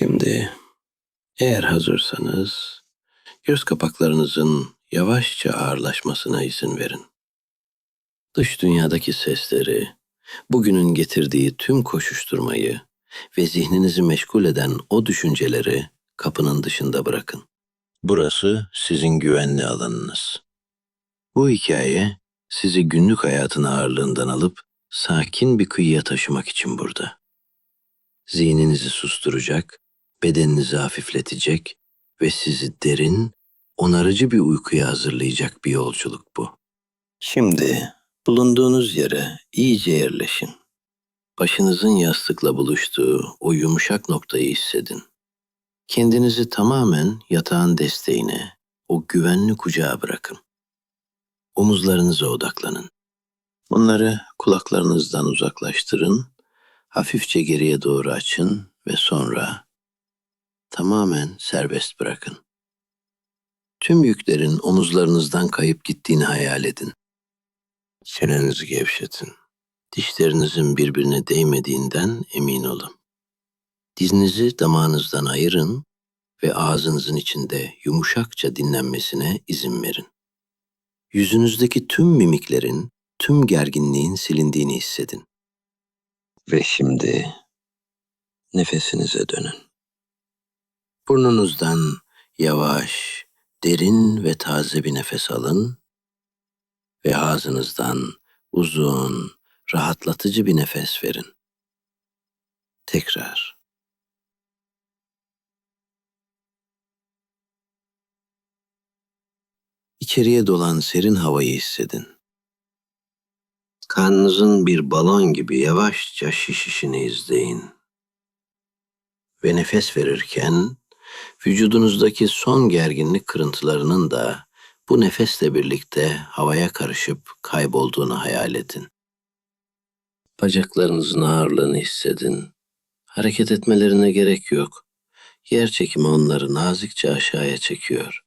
Şimdi eğer hazırsanız göz kapaklarınızın yavaşça ağırlaşmasına izin verin. Dış dünyadaki sesleri, bugünün getirdiği tüm koşuşturmayı ve zihninizi meşgul eden o düşünceleri kapının dışında bırakın. Burası sizin güvenli alanınız. Bu hikaye sizi günlük hayatın ağırlığından alıp sakin bir kıyıya taşımak için burada. Zihninizi susturacak, bedeninizi hafifletecek ve sizi derin, onarıcı bir uykuya hazırlayacak bir yolculuk bu. Şimdi bulunduğunuz yere iyice yerleşin. Başınızın yastıkla buluştuğu o yumuşak noktayı hissedin. Kendinizi tamamen yatağın desteğine, o güvenli kucağa bırakın. Omuzlarınıza odaklanın. Bunları kulaklarınızdan uzaklaştırın, hafifçe geriye doğru açın ve sonra tamamen serbest bırakın. Tüm yüklerin omuzlarınızdan kayıp gittiğini hayal edin. Çenenizi gevşetin. Dişlerinizin birbirine değmediğinden emin olun. Dizinizi damağınızdan ayırın ve ağzınızın içinde yumuşakça dinlenmesine izin verin. Yüzünüzdeki tüm mimiklerin, tüm gerginliğin silindiğini hissedin. Ve şimdi nefesinize dönün. Burnunuzdan yavaş, derin ve taze bir nefes alın ve ağzınızdan uzun, rahatlatıcı bir nefes verin. Tekrar. İçeriye dolan serin havayı hissedin. Karnınızın bir balon gibi yavaşça şişişini izleyin. Ve nefes verirken vücudunuzdaki son gerginlik kırıntılarının da bu nefesle birlikte havaya karışıp kaybolduğunu hayal edin. Bacaklarınızın ağırlığını hissedin. Hareket etmelerine gerek yok. Yer çekimi onları nazikçe aşağıya çekiyor.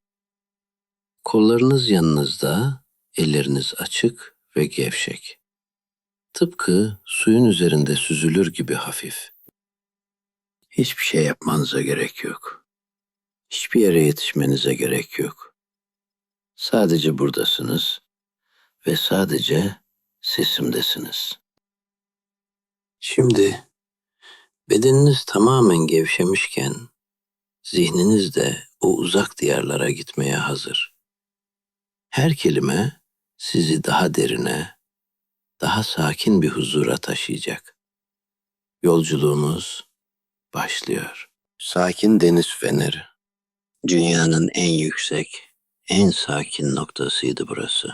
Kollarınız yanınızda, elleriniz açık ve gevşek. Tıpkı suyun üzerinde süzülür gibi hafif. Hiçbir şey yapmanıza gerek yok. Hiçbir yere yetişmenize gerek yok. Sadece buradasınız ve sadece sesimdesiniz. Şimdi bedeniniz tamamen gevşemişken zihniniz de o uzak diyarlara gitmeye hazır. Her kelime sizi daha derine, daha sakin bir huzura taşıyacak. Yolculuğumuz başlıyor. Sakin deniz feneri. Dünyanın en yüksek, en sakin noktasıydı burası.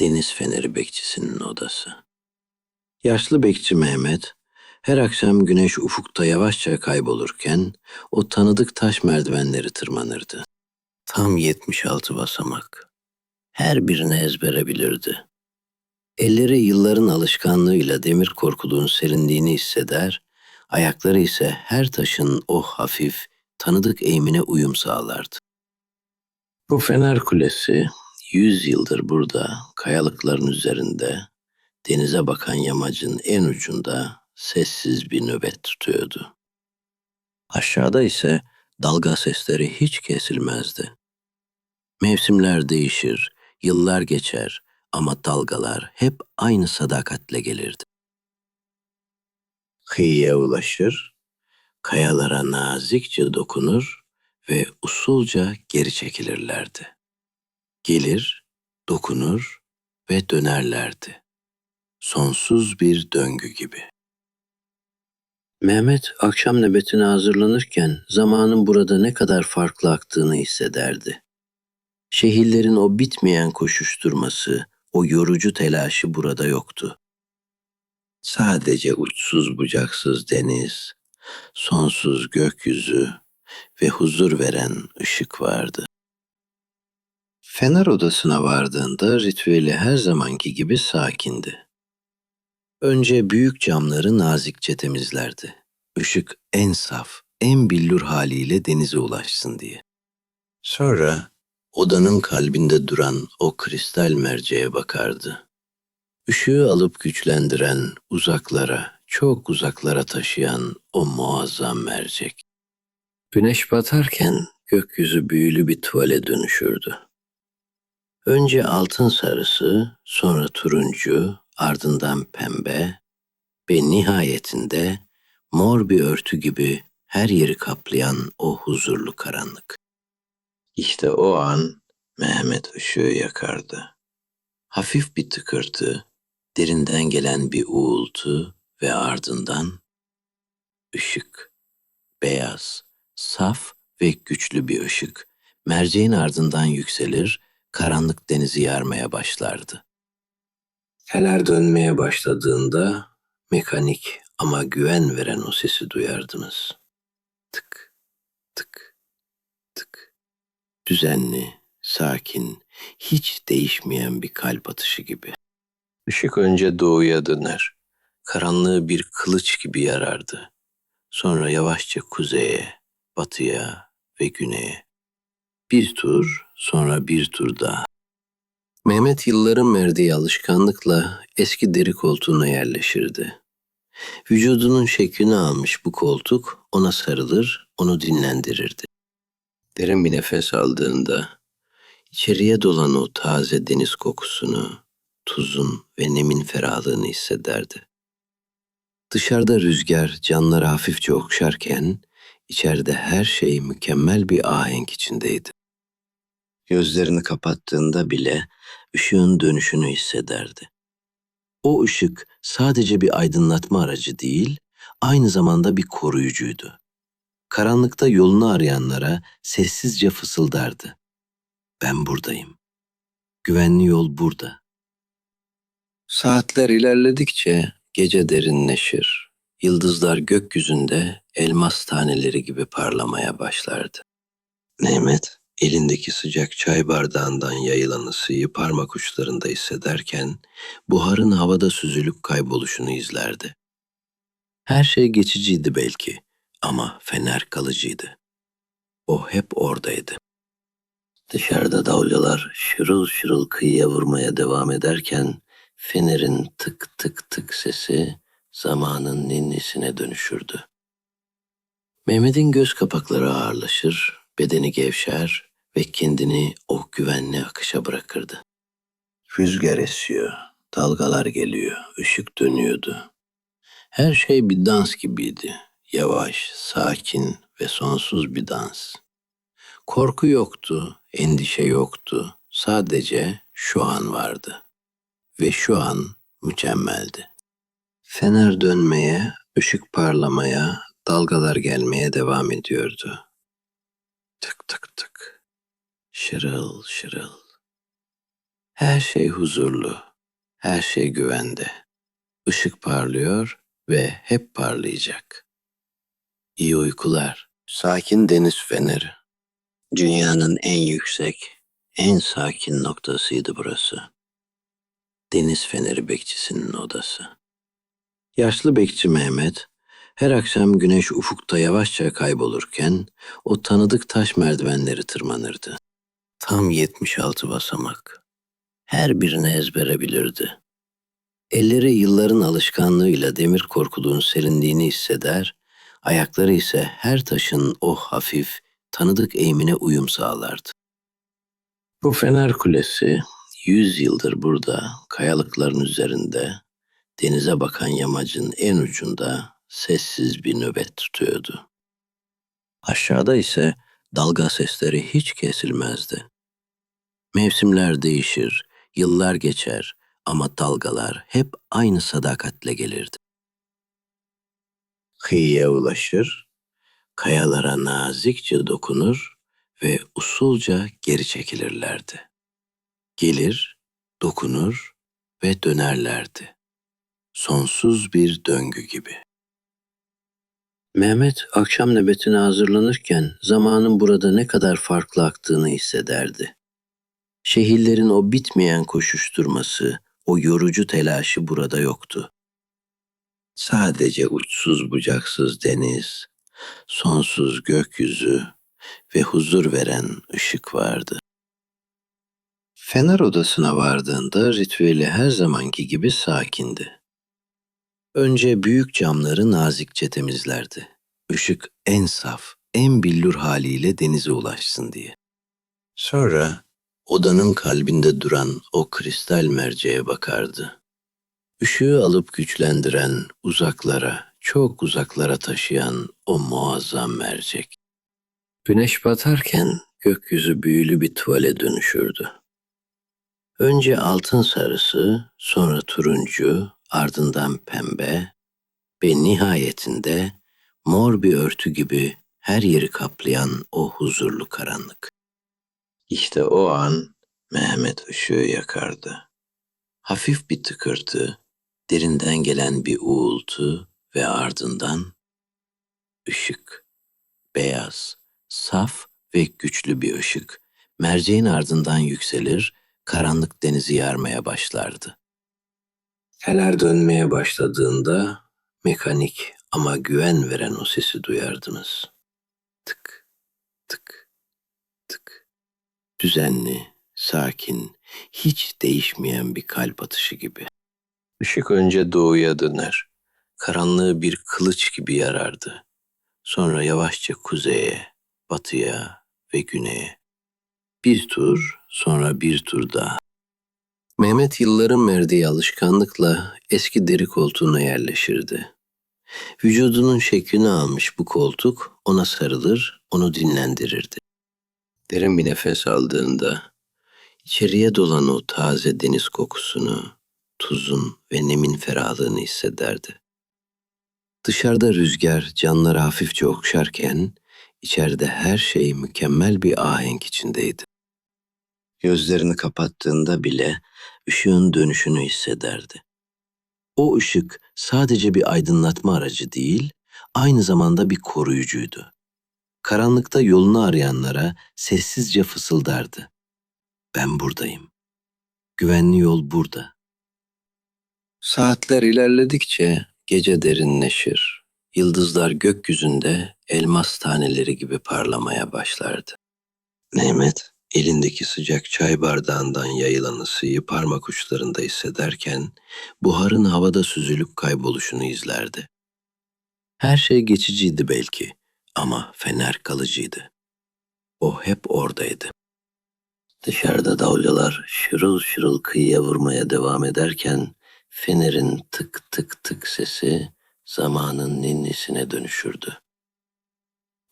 Deniz feneri bekçisinin odası. Yaşlı bekçi Mehmet, her akşam güneş ufukta yavaşça kaybolurken o tanıdık taş merdivenleri tırmanırdı. Tam 76 basamak. Her birini ezbere bilirdi. Elleri yılların alışkanlığıyla demir korkuluğun serinliğini hisseder, ayakları ise her taşın o hafif, tanıdık eğimine uyum sağlardı. Bu fener kulesi yüz yıldır burada, kayalıkların üzerinde, denize bakan yamacın en ucunda sessiz bir nöbet tutuyordu. Aşağıda ise dalga sesleri hiç kesilmezdi. Mevsimler değişir, yıllar geçer ama dalgalar hep aynı sadakatle gelirdi. Kıyıya ulaşır, kayalara nazikçe dokunur ve usulca geri çekilirlerdi. Gelir, dokunur ve dönerlerdi. Sonsuz bir döngü gibi. Mehmet akşam nöbetine hazırlanırken zamanın burada ne kadar farklı aktığını hissederdi. Şehirlerin o bitmeyen koşuşturması, o yorucu telaşı burada yoktu. Sadece uçsuz bucaksız deniz, sonsuz gökyüzü ve huzur veren ışık vardı. Fener odasına vardığında ritüeli her zamanki gibi sakindi. Önce büyük camları nazikçe temizlerdi. Işık en saf, en billur haliyle denize ulaşsın diye. Sonra odanın kalbinde duran o kristal merceğe bakardı. Işığı alıp güçlendiren uzaklara, çok uzaklara taşıyan o muazzam mercek. Güneş batarken gökyüzü büyülü bir tuvale dönüşürdü. Önce altın sarısı, sonra turuncu, ardından pembe ve nihayetinde mor bir örtü gibi her yeri kaplayan o huzurlu karanlık. İşte o an Mehmet ışığı yakardı. Hafif bir tıkırtı, derinden gelen bir uğultu ve ardından ışık. Beyaz, saf ve güçlü bir ışık. Merceğin ardından yükselir, karanlık denizi yarmaya başlardı. Fener dönmeye başladığında mekanik ama güven veren o sesi duyardınız. Tık, tık, tık. Düzenli, sakin, hiç değişmeyen bir kalp atışı gibi. Işık önce doğuya döner. Karanlığı bir kılıç gibi yarardı. Sonra yavaşça kuzeye, batıya ve güneye. Bir tur, sonra bir tur daha. Mehmet yılların verdiği alışkanlıkla eski deri koltuğuna yerleşirdi. Vücudunun şeklini almış bu koltuk ona sarılır, onu dinlendirirdi. Derin bir nefes aldığında içeriye dolan o taze deniz kokusunu, tuzun ve nemin ferahlığını hissederdi. Dışarıda rüzgar canları hafifçe okşarken içeride her şey mükemmel bir ahenk içindeydi. Gözlerini kapattığında bile ışığın dönüşünü hissederdi. O ışık sadece bir aydınlatma aracı değil, aynı zamanda bir koruyucuydu. Karanlıkta yolunu arayanlara sessizce fısıldardı. Ben buradayım. Güvenli yol burada. Saatler ilerledikçe gece derinleşir. Yıldızlar gökyüzünde elmas taneleri gibi parlamaya başlardı. Mehmet elindeki sıcak çay bardağından yayılan ısıyı parmak uçlarında hissederken buharın havada süzülüp kayboluşunu izlerdi. Her şey geçiciydi belki ama fener kalıcıydı. O hep oradaydı. Dışarıda dalgalar şırıl şırıl kıyıya vurmaya devam ederken fenerin tık tık tık sesi zamanın ninnisine dönüşürdü. Mehmet'in göz kapakları ağırlaşır, bedeni gevşer ve kendini o güvenli akışa bırakırdı. Rüzgar esiyor, dalgalar geliyor, ışık dönüyordu. Her şey bir dans gibiydi. Yavaş, sakin ve sonsuz bir dans. Korku yoktu, endişe yoktu. Sadece şu an vardı. Ve şu an mükemmeldi. Fener dönmeye, ışık parlamaya, dalgalar gelmeye devam ediyordu. Tık tık tık. Şırıl şırıl. Her şey huzurlu. Her şey güvende. Işık parlıyor ve hep parlayacak. İyi uykular. Sakin deniz feneri. Dünyanın en yüksek, en sakin noktasıydı burası. Deniz feneri bekçisinin odası. Yaşlı bekçi Mehmet, her akşam güneş ufukta yavaşça kaybolurken o tanıdık taş merdivenleri tırmanırdı. Tam 76 basamak. Her birini ezbere bilirdi. Elleri yılların alışkanlığıyla demir korkuluğun serinliğini hisseder, ayakları ise her taşın o hafif, tanıdık eğimine uyum sağlardı. Bu fener kulesi yüz yıldır burada, kayalıkların üzerinde, denize bakan yamacın en ucunda sessiz bir nöbet tutuyordu. Aşağıda ise dalga sesleri hiç kesilmezdi. Mevsimler değişir, yıllar geçer ama dalgalar hep aynı sadakatle gelirdi. Kıyıya ulaşır, kayalara nazikçe dokunur ve usulca geri çekilirlerdi. Gelir, dokunur ve dönerlerdi. Sonsuz bir döngü gibi. Mehmet akşam nöbetine hazırlanırken zamanın burada ne kadar farklı aktığını hissederdi. Şehirlerin o bitmeyen koşuşturması, o yorucu telaşı burada yoktu. Sadece uçsuz bucaksız deniz, sonsuz gökyüzü ve huzur veren ışık vardı. Fener odasına vardığında ritüeli her zamanki gibi sakindi. Önce büyük camları nazikçe temizlerdi. Işık en saf, en billur haliyle denize ulaşsın diye. Sonra odanın kalbinde duran o kristal merceğe bakardı. Işığı alıp güçlendiren, uzaklara, çok uzaklara taşıyan o muazzam mercek. Güneş batarken gökyüzü büyülü bir tuvale dönüşürdü. Önce altın sarısı, sonra turuncu, ardından pembe ve nihayetinde mor bir örtü gibi her yeri kaplayan o huzurlu karanlık. İşte o an Mehmet ışığı yakardı. Hafif bir tıkırtı, derinden gelen bir uğultu ve ardından ışık. Beyaz, saf ve güçlü bir ışık merceğin ardından yükselir, karanlık denizi yarmaya başlardı. Fener dönmeye başladığında mekanik ama güven veren o sesi duyardınız. Tık, tık, tık. Düzenli, sakin, hiç değişmeyen bir kalp atışı gibi. Işık önce doğuya döner. Karanlığı bir kılıç gibi yarardı. Sonra yavaşça kuzeye, batıya ve güneye. Bir tur, sonra bir tur daha. Mehmet yılların verdiği alışkanlıkla eski deri koltuğuna yerleşirdi. Vücudunun şeklini almış bu koltuk ona sarılır, onu dinlendirirdi. Derin bir nefes aldığında içeriye dolan o taze deniz kokusunu, tuzun ve nemin ferahlığını hissederdi. Dışarıda rüzgar canları hafifçe okşarken içeride her şey mükemmel bir ahenk içindeydi. Gözlerini kapattığında bile ışığın dönüşünü hissederdi. O ışık sadece bir aydınlatma aracı değil, aynı zamanda bir koruyucuydu. Karanlıkta yolunu arayanlara sessizce fısıldardı. Ben buradayım. Güvenli yol burada. Saatler ilerledikçe gece derinleşir. Yıldızlar gökyüzünde elmas taneleri gibi parlamaya başlardı. Mehmet elindeki sıcak çay bardağından yayılan ısıyı parmak uçlarında hissederken buharın havada süzülüp kayboluşunu izlerdi. Her şey geçiciydi belki ama fener kalıcıydı. O hep oradaydı. Dışarıda dalgalar şırıl şırıl kıyıya vurmaya devam ederken fenerin tık tık tık sesi zamanın ninnisine dönüşürdü.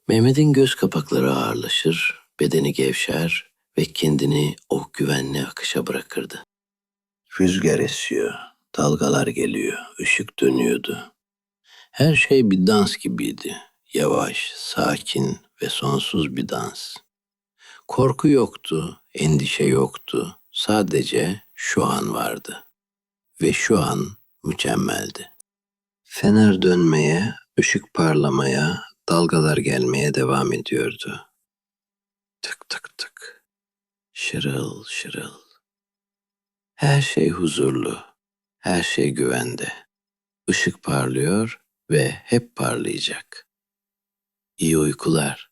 Mehmet'in göz kapakları ağırlaşır, bedeni gevşer ve kendini o güvenli akışa bırakırdı. Rüzgar esiyor, dalgalar geliyor, ışık dönüyordu. Her şey bir dans gibiydi. Yavaş, sakin ve sonsuz bir dans. Korku yoktu, endişe yoktu. Sadece şu an vardı. Ve şu an mükemmeldi. Fener dönmeye, ışık parlamaya, dalgalar gelmeye devam ediyordu. Tık tık tık. Şırıl şırıl. Her şey huzurlu. Her şey güvende. Işık parlıyor ve hep parlayacak. İyi uykular.